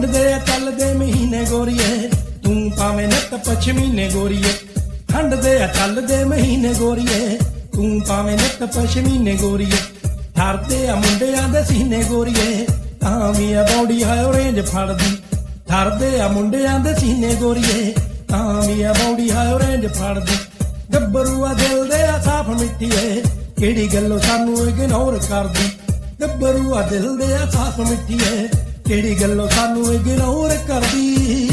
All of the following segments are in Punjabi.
ਠੰਡ ਦੇ ਚੱਲਦੇ ਮਹੀਨੇ ਗੋਰੀਏ। ਤੂੰ ਭਾਵੇਂ ਨੱਤ ਪਛਮੀਨੇ ਗੋਰੀਏ। ਠੰਡ ਦੇ ਚੱਲਦੇ ਮਹੀਨੇ ਗੋਰੀਏ। ਤੂੰ ਭਾਵੇਂ ਨੱਤ ਪਛਮੀਨੇ ਗੋਰੀਏ। ਠਰਦੇ ਆ ਮੁੰਡਿਆਂ ਦੇ ਸੀਨੇ ਗੋਰੀਏ। ਤਾਂ ਵੀ ਆ ਬੌਡੀ ਹੈ ਔਰੇਂਜ ਫੜਦੀ। ਠਰਦੇ ਆ ਮੁੰਡਿਆਂ ਦੇ ਸੀਨੇ ਗੋਰੀਏ। ਤਾਂ ਵੀ ਆ ਬੌਡੀ ਹੈ ਔਰੇਂਜ ਫੜਦੀ। ਗੱਭਰੂ ਆ ਦਿਲ ਦੇ ਆ ਸਾਫ਼ ਮਿੱਟੀਏ ਕਿਹੜੀ ਗੱਲੋਂ ਸਾਨੂੰ ਇਗਨੋਰ ਕਰਦੀ? ਗੱਭਰੂ ਆ ਦਿਲ ਦੇ ਆ ਸਾਫ਼ ਮਿੱਟੀਏ ਕਿਹੜੀ ਗੱਲੋਂ ਸਾਨੂੰ ਇਗਨੋਰ ਕਰਦੀ?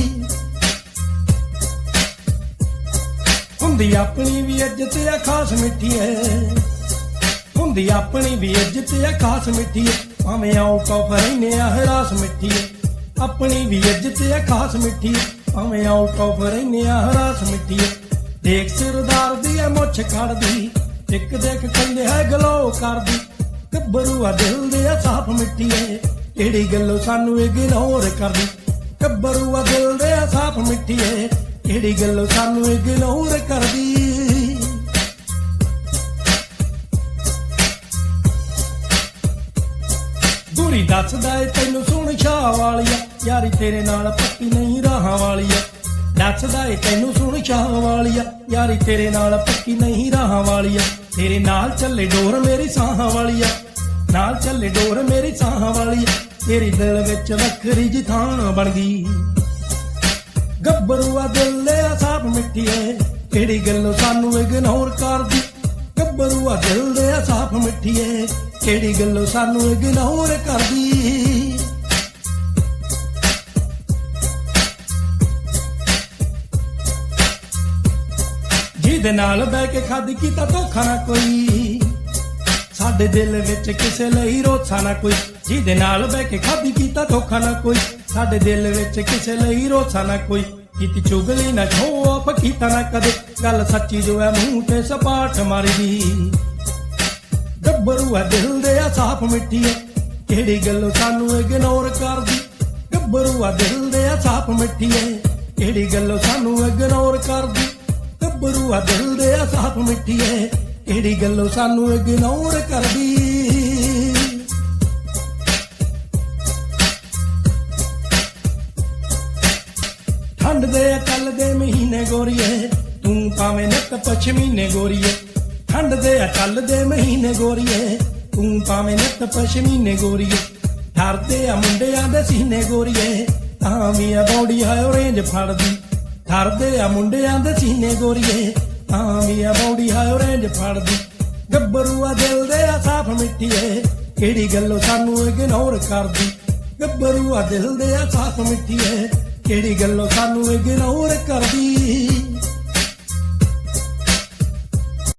ਹੁੰਦੀ ਆਪਣੀ ਵੀ ਇੱਜ਼ਤ ਆ ਖਾਸ ਮਿੱਠੀਏ ਹੁੰਦੀ ਆਪਣੀ ਵੀ ਇੱਜ਼ਤ ਆ ਖਾਸ ਮਿੱਠੀਏ ਭਾਵੇਂ ਆਊਟ ਆਫ ਰਹਿਨੇ ਆ, ਹਰਾਸ ਮਿੱਠੀਏ ਆਪਣੀ ਵੀ ਇੱਜ਼ਤ ਆ ਖਾਸ ਮਿੱਠੀ ਭਾਵੇਂ ਆਊਟ ਆਫ ਰਹਿਨੇ ਆ, ਹਰਾਸ ਮਿੱਠੀਏ ਦੇਖ ਸਿਰਦਾਰ ਦੀ ਐ ਮੁੱਛ ਖੜਦੀ। ਇੱਕ ਦੇਖ ਕਹਿੰਦੇ ਹੈ ਗਲੋ ਕਰਦੀ। ਗੱਭਰੂ ਆ ਦਿਲ ਦੇ ਆ, ਸਾਫ਼ ਮਿੱਠੀਏ ਕਿਹੜੀ ਗੱਲੋਂ ਸਾਨੂੰ ਇਗਨੋਰ ਕਰਦੀ ਗੱਭਰੂ ਆ ਦਿਲ ਦੇ ਆ ਸਾਫ਼ ਮਿੱਠੀਏ, ਕਿਹੜੀ ਗੱਲੋਂ ਸਾਨੂੰ ਇਗਨੋਰ ਕਰਦੀ? ਗੁਰੀ ਦੱਸਦਾ ਏ ਤੈਨੂੰ ਸੁਣ ਛਾਹ ਵਾਲੀਆ, ਯਾਰੀ ਤੇਰੇ ਨਾਲ ਪੱਕੀ ਨਹੀਂ ਰਾਹਾਂ ਵਾਲੀਆ। ਦੱਸਦਾ ਏ ਤੈਨੂੰ ਸੁਣ ਛਾਹ ਵਾਲੀਆ, ਯਾਰੀ ਤੇਰੇ ਨਾਲ ਪੱਕੀ ਨਹੀਂ ਰਾਹਾਂ ਵਾਲੀਆ। ਤੇਰੇ ਨਾਲ ਚੱਲੇ ਡੋਰ ਮੇਰੀ ਸਾਹਾਂ ਵਾਲੀਆ। ਨਾਲ ਚੱਲੇ ਡੋਰ ਮੇਰੀ ਸਾਹ ਵਾਲੀ, ਤੇਰੀ ਦਿਲ ਵਿੱਚ ਵੱਖਰੀ ਜੀ ਥਾਂ ਬਣ ਗਈ। ਗੱਭਰੂ ਆ ਦਿਲ ਦੇ ਆ ਮਿੱਠੀਏ, ਕਿਹੜੀ ਗੱਲੋਂ ਸਾਨੂੰ ਇਗਨੋਰ ਕਰਦੀ? ਗੱਭਰੂ ਆ ਦਿਲ ਦੇ ਸਾਫ਼ ਮਿੱਠੀਏ, ਕਿਹੜੀ ਗੱਲੋਂ ਸਾਨੂੰ ਇਗਨੋਰ ਕਰਦੀ? ਜਿਹਦੇ ਨਾਲ ਬਹਿ ਕੇ ਖਾਦੀ ਕੀਤਾ ਧੋਖਾ ਨਾ ਕੋਈ। ਸਾਡੇ ਦਿਲ ਵਿੱਚ ਕਿਸੇ ਲਈ ਰੋਸਾ ਨਾ ਕੋਈ। ਜਿਹਦੇ ਨਾਲ ਬਹਿ ਕੇ ਖਾਦੀ ਕੀਤਾ ਧੋਖਾ ਨਾ ਕੋਈ। ਸਾਡੇ ਦਿਲ ਵਿੱਚ ਕਿਸੇ ਲਈ ਰੋਸਾ ਨਾ ਕੋਈ। ਕੀਤੀ ਚੁਗਲੀ ਨਾ ਛੋ ਆਪ ਕੀਤਾ ਨਾ ਕਦੇ। ਗੱਲ ਸੱਚੀ ਜੋ ਹੈ ਮੂੰਹ ਤੇ ਸਪਾਟ ਮਾਰਦੀ। ਗੱਭਰੂ ਆ ਦਿਲ ਦੇ ਆ ਸਾਫ਼ ਮਿੱਠੀਏ ਕਿਹੜੀ ਗੱਲੋਂ ਸਾਨੂੰ ਇਗਨੋਰ ਕਰਦੀ? ਗੱਭਰੂ ਆ ਦਿਲ ਦੇ ਆ ਸਾਫ਼ ਮਿੱਠੀ ਮਿੱਠੀਏ ਕਿਹੜੀ ਗੱਲੋਂ ਸਾਨੂੰ ਇਗਨੋਰ ਕਰਦੀ? ਗੱਭਰੂ ਆ ਦਿਲ ਦੇ ਆ ਸਾਫ਼ ਮਿੱਠੀ ਮਿੱਠੀਏ ਕਿਹੜੀ ਗੱਲੋਂ ਸਾਨੂੰ ਇਗਨੋਰ ਕਰਦੀ? ਠੰਡ ਦੇ ਅਕਲ ਦੇ ਮਹੀਨੇ ਗੋਰੀਏ, ਤੂੰ ਭਾਵੇਂ ਨੱਕ ਪਛਮੀਨੇ ਗੋਰੀਏ। ਠੰਡ ਦੇ ਅਕਲ ਦੇ ਮਹੀਨੇ ਗੋਰੀਏ, ਤੂੰ ਭਾਵੇਂ ਨੱਕ ਪਛਮੀਨੇ ਗੋਰੀਏ। ਠਰਦੇ ਆ ਮੁੰਡਿਆਂ ਦੇ ਸੀਨੇ ਗੋਰੀਏ, ਤਾਂ ਵੀ ਆ ਬੌਡੀ ਹੈ ਔਰੇਂਜ ਫੜਦੀ। ਠਰਦੇ ਆ ਮੁੰਡਿਆਂ ਦੇ ਸੀਨੇ ਗੋਰੀਏ ਤਾਂ ਵੀ ਆ ਬੌਡੀ ਹੈ ਔਰੇਂਜ ਫੜਦੀ। ਗੱਭਰੂ ਆ ਦਿਲ ਦੇ ਆ ਸਾਫ਼ ਮਿੱਠੀਏ। ਕਿਹੜੀ ਗੱਲੋਂ ਸਾਨੂੰ ਇਗਨੋਰ ਕਰਦੀ? ਗੱਭਰੂ ਆ ਦਿਲ ਦੇ ਆ ਸਾਫ਼ ਮਿੱਠੀਏ। ਕਿਹੜੀ ਗੱਲੋਂ ਸਾਨੂੰ ਇਗਨੋਰ ਕਰਦੀ?